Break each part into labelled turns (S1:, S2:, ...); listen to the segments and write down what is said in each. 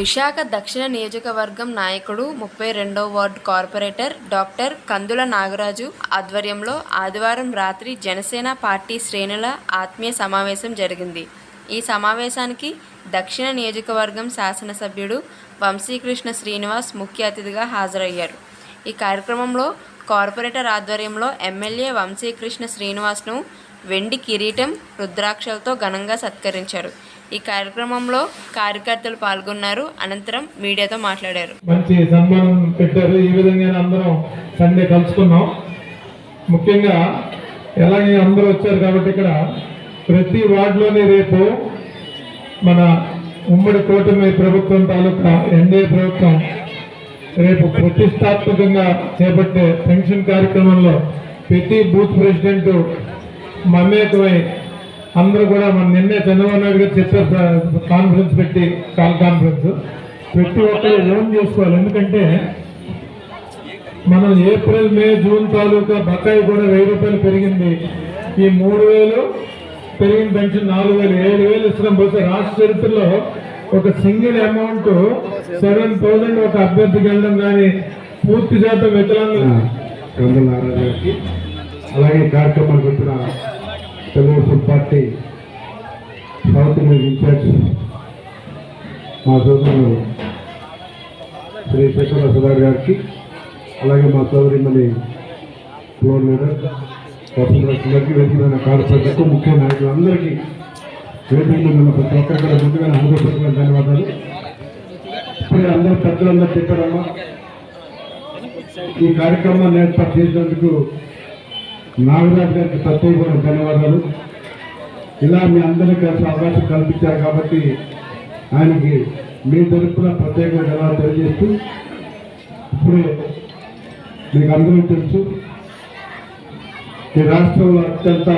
S1: విశాఖ దక్షిణ నియోజకవర్గం నాయకుడు ముప్పై రెండో ward corporator doctor Kandula Nagaraju ఆధ్వర్యంలో ఆదివారం రాత్రి జనసేన పార్టీ శ్రేణుల ఆత్మీయ సమావేశం జరిగింది. ఈ సమావేశానికి దక్షిణ నియోజకవర్గం శాసనసభ్యుడు వంశీకృష్ణ శ్రీనివాస్ ముఖ్య అతిథిగా హాజరయ్యారు. ఈ కార్యక్రమంలో కార్పొరేటర్ ఆధ్వర్యంలో ఎమ్మెల్యే వంశీకృష్ణ శ్రీనివాస్ను వెండి కిరీటం రుద్రాక్షలతో ఘనంగా సత్కరించారు. ఈ కార్యక్రమంలో కార్యకర్తలు పాల్గొన్నారు. అనంతరం మీడియాతో మాట్లాడారు.
S2: మంచి సన్మానం పెట్టారు. ఈ విధంగా అందరం సండే కలుసుకున్నాం. ముఖ్యంగా ఎలాగే అందరూ వచ్చారు కాబట్టి ఇక్కడ ప్రతి వార్డులోని రేపు మన ఉమ్మడి కూటమి ప్రభుత్వం తాలూకా ఎన్డీఏ ప్రభుత్వం రేపు ప్రతిష్టాత్మకంగా చేపట్టే పెన్షన్ కార్యక్రమంలో ప్రతి బూత్ ప్రెసిడెంట్ మమేకమై అందరూ కూడా మన నిన్నే చంద్రబాబు నాయుడు గారు చెప్పారు కాన్ఫరెన్స్ పెట్టి కాల్ కాన్ఫరెన్స్ ప్రతి ఒక్కరు ఓన్ చేసుకోవాలి. ఎందుకంటే మనం ఏప్రిల్ మే జూన్ తాలూకా బకాయి కూడా వెయ్యి రూపాయలు పెరిగింది. ఈ మూడు వేలు పెరిగిన పెన్షన్ నాలుగు వేలు ఏడు వేలు ఇస్తున్నాం. బహుశా రాష్ట్ర చరిత్రలో ఒక సింగిల్ అమౌంట్ సెవెన్ థౌసండ్ ఒక అభ్యర్థికి వెళ్ళడం కానీ పూర్తి శాతం వికలాంగులు
S3: అలాగే కార్యక్రమాలు వచ్చిన Telugu Desam party south Indian incharge మా సోదరులు శ్రీ శేఖర సుధార్ గారికి అలాగే మా సోదరి మళ్ళీ ఫ్లోర్ లీడర్ వసంతరాజులకి వేదికమైన కార్పొరేటర్కు ముఖ్య నాయకులందరికీ వేదికలో మీద ఉన్న ప్రతి ఒక్కరికి కూడా ముందుగా అనుభవించిన ధన్యవాదాలు. ఇప్పుడే అందరూ పెద్దలందరూ చెప్పారమ్మా ఈ కార్యక్రమాన్ని ఏర్పాటు చేసినందుకు నాగరాజు గారికి ప్రత్యేకమైన ధన్యవాదాలు. ఇలా మీ అందరికీ కలిసి అవకాశం కల్పించారు కాబట్టి ఆయనకి మీ తరఫున ప్రత్యేకంగా ధన్యవాదాలు తెలియజేస్తూ ఇప్పుడే మీకు అందరూ తెలుసు ఈ రాష్ట్రంలో అత్యంత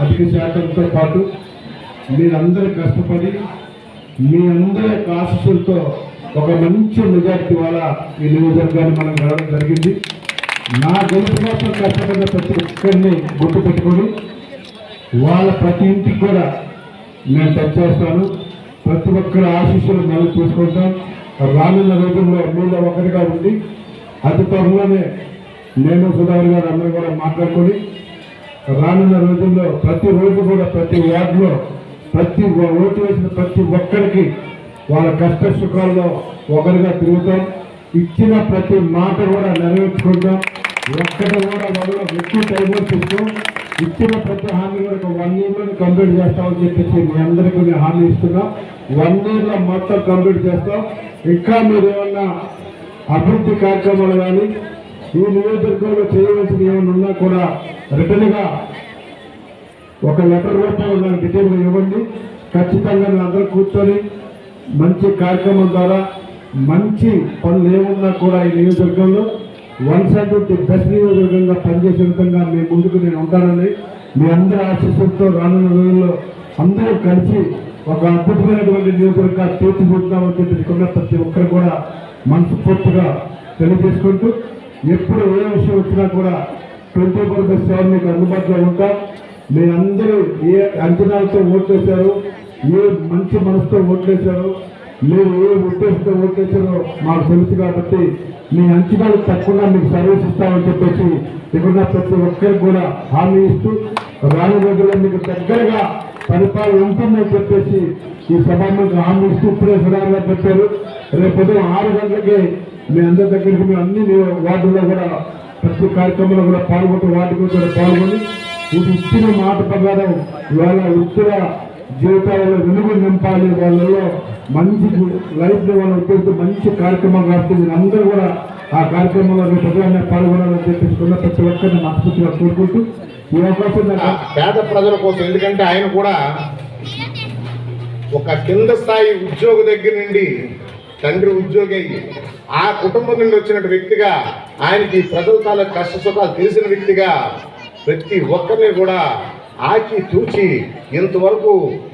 S3: అధిక శాతంతో పాటు మీరందరూ కష్టపడి మీ అందరి యొక్క ఒక మంచి మెజార్టీ వల్ల ఈ నియోజకవర్గాన్ని మనం గెలవడం జరిగింది. నా గెలుపు కోసం కష్టపడిన ప్రతి ఒక్కరిని గుర్తు పెట్టుకొని వాళ్ళ ప్రతి ఇంటికి కూడా నేను టచ్ చేస్తాను. ప్రతి ఒక్కరి ఆశీస్సులు మళ్ళీ చూసుకుంటాం. రానున్న రోజుల్లో మీలో ఒకరిగా ఉండి అతి త్వరలోనే నేను సుధాకర్ గారు అందరూ కూడా మాట్లాడుకొని రానున్న రోజుల్లో ప్రతి రోజు కూడా ప్రతి వార్డులో ప్రతి ఓటు వేసిన ప్రతి ఒక్కరికి వాళ్ళ కష్ట సుఖాల్లో ఒకరిగా తిరుగుతాం. ఇచ్చిన ప్రతి మాట కూడా నెరవేర్చుకుంటాం. ఒక్కటి కూడా వాళ్ళు ఎక్కువ టైం ఇచ్చిన ప్రతి హామీ కూడా వన్ ఇయర్లో కంప్లీట్ చేస్తామని చెప్పేసి మీ అందరికీ మేము హామీ ఇస్తున్నాం. వన్ ఇయర్లో మొత్తం కంప్లీట్ చేస్తాం. ఇంకా మీరు ఏమన్నా అభివృద్ధి కార్యక్రమాలు కానీ ఈ నియోజకవర్గంలో చేయవలసిన ఏమైనా ఉన్నా కూడా రిటర్న్గా ఒక లెటర్ రూపంలో నాకు డీటెయిల్గా ఇవ్వండి. ఖచ్చితంగా మేము అందరూ కూర్చొని మంచి కార్యక్రమం ద్వారా మంచి పనులు ఏమున్నా కూడా ఈ నియోజకవర్గంలో వన్ సైడ్ ది బెస్ట్ నియోజకవర్గంగా పనిచేసే విధంగా మీ ముందుకు నేను ఉంటానని మీ అందరి ఆశీస్సులతో రానున్న రోజుల్లో అందరూ కలిసి ఒక అద్భుతమైనటువంటి నియోజకవర్గ తీర్చిదిద్దామని చెప్పి ఇక్కడ ప్రతి ఒక్కరు కూడా మనస్ఫూర్తిగా తెలియజేసుకుంటూ ఎప్పుడు ఏ విషయం వచ్చినా కూడా ట్వంటీ ఫోర్ బై సెవెన్ మీకు అందుబాటులో ఉంటా. మీరందరూ ఏ అంచనాలతో ఓట్లేశారు ఏ మంచి మనసుతో ఓట్లేశారు మీరు ఏ ఉద్దేశంతో ఓట్లేశారో మాకు తెలుసు కాబట్టి మీ అంచనాలు తప్పకుండా మీకు సర్వీస్ ఇస్తామని చెప్పేసి ఇక్కడ ప్రతి ఒక్కరికి కూడా హామీ ఇస్తూ రాను రోజుల్లో మీకు దగ్గరగా పరిపాలన ఉంటుందని చెప్పేసి ఈ సభాముఖ హామీ ఇస్తూ ఇప్పుడే సుధారణ పెట్టారు. రేపు ఉదయం ఆరు గంటలకి మీ అందరి దగ్గరికి మేము అన్ని వార్డుల్లో కూడా ప్రతి కార్యక్రమంలో కూడా పాల్గొంటూ వాటి కూడా పాల్గొని ఇది ఇచ్చిన మాట ప్రకారం ఇవాళ ఉత్తర జీవితాలలో వెలుగు నింపాలి వాళ్ళలో. మంచి లైఫ్ వాళ్ళ ఉద్దేశం మంచి కార్యక్రమం కాబట్టి అందరూ కూడా ఆ కార్యక్రమంలో రేపు ఉదయాన్నే పాల్గొనాలని చెప్పేసి ఉన్న ప్రతి ఒక్కరిని మనస్ఫూర్తిగా కోరుకుంటూ ఈ అవకాశం
S4: పేద ప్రజల కోసం ఎందుకంటే ఆయన కూడా ఒక కింద స్థాయి ఉద్యోగి దగ్గర నుండి తండ్రి ఉద్యోగి అయ్యి ఆ కుటుంబం నుండి వచ్చిన వ్యక్తిగా ఆయనకి ప్రజల తాలూకు కష్ట సుఖాలు తెలిసిన వ్యక్తిగా ప్రతి ఒక్కరిని కూడా ఆచి చూచి ఇంతవరకు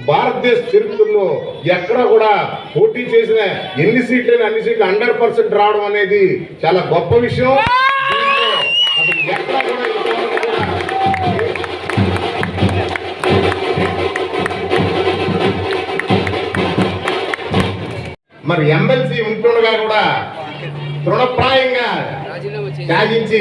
S4: భారతదేశ చరిత్రలో ఎక్కడ కూడా పోటీ చేసిన ఎన్ని సీట్లైనా అన్ని సీట్లు హండ్రెడ్ పర్సెంట్ రావడం అనేది చాలా గొప్ప విషయం. మరి ఎమ్మెల్సీ ఉంటుండగా కూడా తృణప్రాయంగా త్యాగించి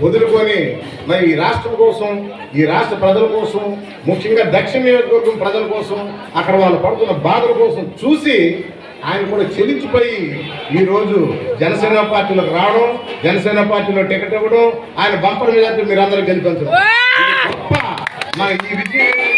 S4: వదులుకొని మరి ఈ రాష్ట్రం కోసం ఈ రాష్ట్ర ప్రజల కోసం ముఖ్యంగా దక్షిణ నియోజకవర్గం ప్రజల కోసం అక్కడ వాళ్ళు పడుతున్న బాధల కోసం చూసి ఆయన కూడా చెల్లించిపోయి ఈరోజు జనసేన పార్టీలోకి రావడం జనసేన పార్టీలో టికెట్ ఇవ్వడం ఆయన బంపర్ మీద మీరు అందరూ గెలిపించడం గొప్ప. మన ఈ విజయం